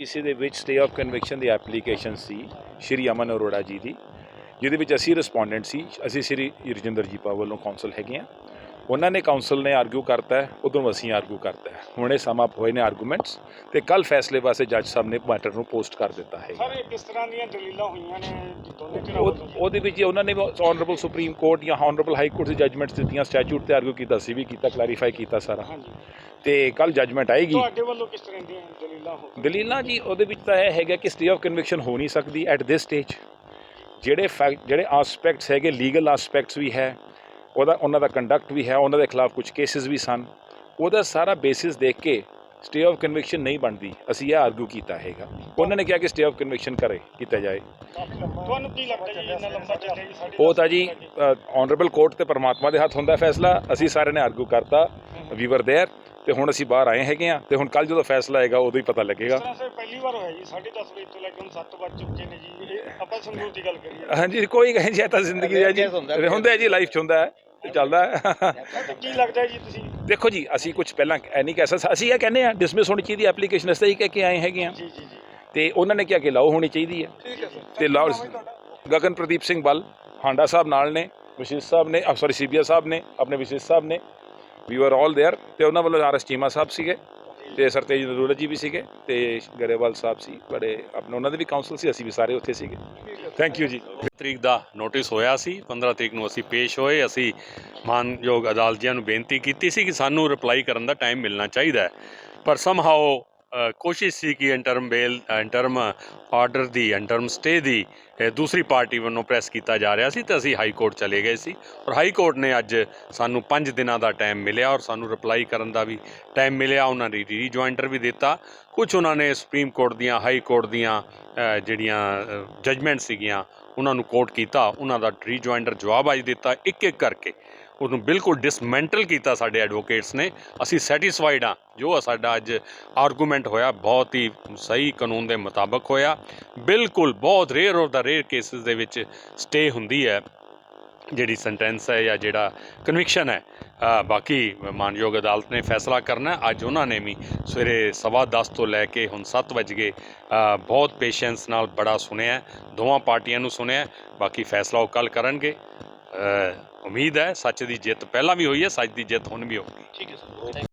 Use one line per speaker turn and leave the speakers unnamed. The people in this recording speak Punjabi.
ਇਸੇ ਦੇ ਵਿੱਚ ਸਟੇ ਆਫ ਕਨਵੈਕਸ਼ਨ ਦੀ ਐਪਲੀਕੇਸ਼ਨ ਸੀ ਸ਼੍ਰੀ ਅਮਨ ਅਰੋੜਾ ਜੀ ਦੀ, ਜਿਹਦੇ ਵਿੱਚ ਅਸੀਂ ਰਿਸਪੋਂਡੈਂਟ ਸੀ, ਅਸੀਂ ਸ਼੍ਰੀ ਰਜਿੰਦਰ ਜੀ ਪਾਲ ਵੱਲੋਂ ਕੌਂਸਲ ਹੈਗੇ ਆ। ਉਹਨਾਂ ਨੇ ਕਾਉਂਸਲ ਨੇ ਆਰਗੂ ਕਰਤਾ ਹੈ ਉਦੋਂ ਅਸੀਂ ਆਰਗੂ ਕਰਤਾ ਹੈ। ਹੁਣ ਇਹ ਸਮ ਹੋਏ ਨੇ ਆਰਗੂਮੈਂਟਸ ਤੇ ਕੱਲ ਫੈਸਲੇ ਵਾਸਤੇ ਜੱਜ ਸਾਹਿਬ ਨੇ ਮੈਟਰ ਨੂੰ ਪੋਸਟ ਕਰ ਦਿੱਤਾ ਹੈ।
ਸਰ ਇਹ ਕਿਸ ਤਰ੍ਹਾਂ ਦੀਆਂ ਦਲੀਲਾਂ ਹੋਈਆਂ ਨੇ? ਦੋਨੇ ਧਿਰਾਂ
ਉਹਦੇ ਵਿੱਚ ਉਹਨਾਂ ਨੇ ਆਨਰੇਬਲ ਸੁਪਰੀਮ ਕੋਰਟ ਜਾਂ ਆਨਰੇਬਲ ਹਾਈ ਕੋਰਟ ਦੀ ਜਜਮੈਂਟਸ ਦਿੱਤੀਆਂ ਸਟੈਚੂਟ ਤੇ ਆਰਗੂ ਕੀਤਾ ਸੀ ਵੀ ਕੀਤਾ ਕਲੈਰੀਫਾਈ ਕੀਤਾ ਸਾਰਾ।
ਹਾਂਜੀ।
ਤੇ ਕੱਲ ਜਜਮੈਂਟ ਆਏਗੀ।
ਤੁਹਾਡੇ ਵੱਲੋਂ ਕਿਸ ਤਰ੍ਹਾਂ ਦੀਆਂ ਦਲੀਲਾਂ ਹੋ
ਦਲੀਲਾਂ ਜੀ ਉਹਦੇ ਵਿੱਚ ਤਾਂ ਇਹ ਹੈਗਾ ਕਿ ਸਟੇ ਆਫ ਕਨਵਿਕਸ਼ਨ ਹੋ ਨਹੀਂ ਸਕਦੀ ਐਟ ਦਿਸ ਸਟੇਜ ਜਿਹੜੇ ਜਿਹੜੇ ਆਸਪੈਕਟਸ ਹੈਗੇ ਲੀਗਲ ਆਸਪੈਕਟਸ ਵੀ ਹੈ ਉਹਦਾ ਉਹਨਾਂ ਦਾ ਕੰਡਕਟ ਵੀ ਹੈ ਉਹਨਾਂ ਦੇ ਖਿਲਾਫ ਕੁਝ ਕੇਸਿਸ ਵੀ ਸਨ ਉਹਦਾ ਸਾਰਾ ਬੇਸਿਸ ਦੇਖ ਕੇ ਸਟੇ ਆਫ ਕਨਵਿਕਸ਼ਨ ਨਹੀਂ ਬਣਦੀ ਅਸੀਂ ਇਹ ਆਰਗੂ ਕੀਤਾ ਹੈਗਾ ਉਹਨਾਂ ਨੇ ਕਿਹਾ ਕਿ ਸਟੇ ਆਫ ਕਨਵਿਕਸ਼ਨ ਕਰੇ ਕੀਤਾ ਜਾਏ
ਤੁਹਾਨੂੰ ਕੀ ਲੱਗਦਾ ਜੀ ਇੰਨਾ ਲੰਬਾ ਚੱਲਿਆ ਜੀ ਸਾਡੀ
ਉਹ ਤਾਂ ਜੀ ਆਨਰੇਬਲ ਕੋਰਟ ਤੇ ਪਰਮਾਤਮਾ ਦੇ ਹੱਥ ਹੁੰਦਾ ਫੈਸਲਾ ਅਸੀਂ ਸਾਰਿਆਂ ਨੇ ਆਰਗੂ ਕਰਤਾ ਵੀ ਵਰ देयर ਤੇ ਹੁਣ ਅਸੀਂ ਬਾਹਰ ਆਏ ਹੈਗੇ ਆ ਤੇ ਹੁਣ ਕੱਲ ਜਦੋਂ ਫੈਸਲਾ ਆਏਗਾ ਉਦੋਂ ਹੀ ਪਤਾ
ਇਸ
ਲੱਗੇਗਾ
ਸਰ ਪਹਿਲੀ ਵਾਰ ਹੋਇਆ ਜੀ 10:30 ਵਜੇ ਤੋਂ ਲੈ ਕੇ ਹੁਣ 7 ਵੱਜ ਚੁੱਕੇ ਨੇ ਜੀ। ਇਹ ਆਪਾਂ ਸੰਗਰੂਰ ਦੀ ਗੱਲ ਕਰੀਏ।
ਹਾਂਜੀ ਕੋਈ ਕਹੇ ਜੇ ਤਾਂ ਜ਼ਿੰਦਗੀ ਹੈ ਜੀ। ਹੁੰਦਾ ਹੈ ਜੀ ਲਾਈਫ ਚ ਹੁੰਦਾ ਹੈ ਤੇ ਚੱਲਦਾ ਹੈ।
ਤੇ ਕੀ ਲੱਗਦਾ ਜੀ ਤੁਸੀਂ?
ਦੇਖੋ ਜੀ ਅਸੀਂ ਕੁਝ ਪਹਿਲਾਂ ਇਹ ਨਹੀਂ ਕਹਿ ਸਕਦੇ। ਅਸੀਂ ਇਹ ਕਹਿੰਦੇ ਆ ਡਿਸਮਿਸ ਹੋਣੀ ਚਾਹੀਦੀ ਐਪਲੀਕੇਸ਼ਨ ਅਸੀਂ ਹੀ ਕਹਿ ਕੇ ਆਏ ਹੈਗੇ ਆ
ਜੀ ਜੀ ਜੀ।
ਤੇ ਉਹਨਾਂ ਨੇ ਕਿਹਾ ਕਿ ਲਾਓ ਹੋਣੀ ਚਾਹੀਦੀ ਹੈ।
ਠੀਕ ਹੈ ਸਰ।
ਤੇ ਲਾਓ। ਗਗਨ ਪ੍ਰਦੀਪ ਸਿੰਘ ਬੱਲ ਹਾਂਡਾ ਸਾਹਿਬ ਨਾਲ ਨੇ ਵਿਸ਼ੇਸ਼ ਸਾਹਿਬ ਨੇ ਸੌਰੀ ਸੀਬੀਆ ਸਾਹਿਬ ਨੇ ਆਪਣੇ ਵਿਸ਼ੇਸ਼ ਸਾਹਿਬ ਨੇ। ਵੀ ਆਰ ਆਲ ਦੇਅਰ ਤੇ ਉਹਨਾਂ ਵੱਲੋਂ ਆਰ ਆਰਐਸ ਚੀਮਾ ਸਾਹਿਬ ਸੀਗੇ, ਤੇ ਸਰਤੇਜ ਨਰੂਲਾ ਜੀ ਵੀ ਸੀਗੇ, ਤੇ ਗਰੇਵਾਲ ਸਾਹਿਬ ਸੀ, ਬੜੇ ਆਪਣੇ ਉਹਨਾਂ ਦੇ ਵੀ ਕਾਉਂਸਲ ਸੀ, ਅਸੀਂ ਵੀ ਸਾਰੇ ਉੱਥੇ ਸੀਗੇ। ਥੈਂਕ ਯੂ ਜੀ।
ਤਰੀਕ ਦਾ ਨੋਟਿਸ ਹੋਇਆ ਸੀ 15 ਤਰੀਕ ਨੂੰ ਅਸੀਂ ਪੇਸ਼ ਹੋਏ, ਅਸੀਂ ਮਾਨਯੋਗ ਅਦਾਲਤ ਜੀ ਨੂੰ ਬੇਨਤੀ ਕੀਤੀ ਸੀ ਕਿ ਸਾਨੂੰ ਰਿਪਲਾਈ ਕਰਨ ਦਾ ਟਾਈਮ ਮਿਲਣਾ ਚਾਹੀਦਾ ਪਰ ਸਮਹਾਓ ਕੋਸ਼ਿਸ਼ ਸੀ ਕਿ ਇੰਟਰਮ ਬੇਲ ਇੰਟਰਮ ਆਰਡਰ ਦੀ ਇੰਟਰਮ ਸਟੇ ਦੀ ਦੂਸਰੀ ਪਾਰਟੀ ਵੱਲੋਂ ਪ੍ਰੈਸ ਕੀਤਾ ਜਾ ਰਿਹਾ ਸੀ ਤੇ ਅਸੀਂ ਹਾਈ ਕੋਰਟ ਚਲੇ ਗਏ ਸੀ। ਔਰ ਹਾਈ ਕੋਰਟ ਨੇ ਅੱਜ ਸਾਨੂੰ 5 ਦਿਨਾਂ ਦਾ ਟਾਈਮ ਮਿਲਿਆ ਔਰ ਸਾਨੂੰ ਰਿਪਲਾਈ ਕਰਨ ਦਾ ਵੀ ਟਾਈਮ ਮਿਲਿਆ। ਉਹਨਾਂ ਨੇ ਰੀਜੁਆਇੰਟਰ ਵੀ ਦਿੱਤਾ। ਕੁਝ ਉਹਨਾਂ ਨੇ ਸੁਪਰੀਮ ਕੋਰਟ ਦੀਆਂ ਹਾਈ ਕੋਰਟ ਦੀਆਂ ਜਿਹੜੀਆਂ ਜਜਮੈਂਟ ਸੀਗੀਆਂ, ਉਹਨਾਂ ਨੂੰ ਕੋਟ ਕੀਤਾ। ਉਹਨਾਂ ਦਾ ਰੀਜੁਆਇੰਡਰ ਜਵਾਬ ਅੱਜ ਦਿੱਤਾ ਇੱਕ ਇੱਕ ਕਰਕੇ। ਉਹਨੂੰ ਬਿਲਕੁਲ ਡਿਸਮੈਂਟਲ ਕੀਤਾ ਸਾਡੇ ਐਡਵੋਕੇਟਸ ਨੇ। ਅਸੀਂ ਸੈਟੀਸਫਾਈਡ ਹਾਂ। ਜੋ ਸਾਡਾ ਅੱਜ ਆਰਗੂਮੈਂਟ ਹੋਇਆ, ਬਹੁਤ ਹੀ ਸਹੀ ਕਾਨੂੰਨ ਦੇ ਮੁਤਾਬਕ ਹੋਇਆ। ਬਿਲਕੁਲ ਬਹੁਤ ਰੇਅਰ ਔਰ ਦਾ ਰੇਅਰ ਕੇਸਿਸ ਦੇ ਵਿੱਚ ਸਟੇ ਹੁੰਦੀ ਹੈ। ਜਿਹੜੀ ਸੈਂਟੈਂਸ ਹੈ ਜਾਂ ਜਿਹੜਾ ਕਨਵਿਕਸ਼ਨ ਹੈ। ਬਾਕੀ ਮਾਨਯੋਗ ਅਦਾਲਤ ਨੇ ਫੈਸਲਾ ਕਰਨਾ ਅੱਜ ਉਹਨਾਂ ਨੇ ਵੀ ਸਵੇਰੇ ਸਵਾ ਦਸ ਤੋਂ ਲੈ ਕੇ ਹੁਣ 7 ਵਜ ਗਏ। ਬਹੁਤ ਪੇਸ਼ੈਂਸ ਨਾਲ ਬੜਾ ਸੁਣਿਆ ਦੋਵਾਂ ਪਾਰਟੀਆਂ ਨੂੰ ਸੁਣਿਆ ਬਾਕੀ ਫੈਸਲਾ ਉਹ ਕੱਲ ਕਰਨਗੇ। ਉਮੀਦ ਹੈ ਸੱਚ ਦੀ ਜਿੱਤ ਪਹਿਲਾਂ ਵੀ ਹੋਈ ਹੈ, ਸੱਚ ਦੀ ਜਿੱਤ ਹੁਣ ਵੀ ਹੋਊਗੀ।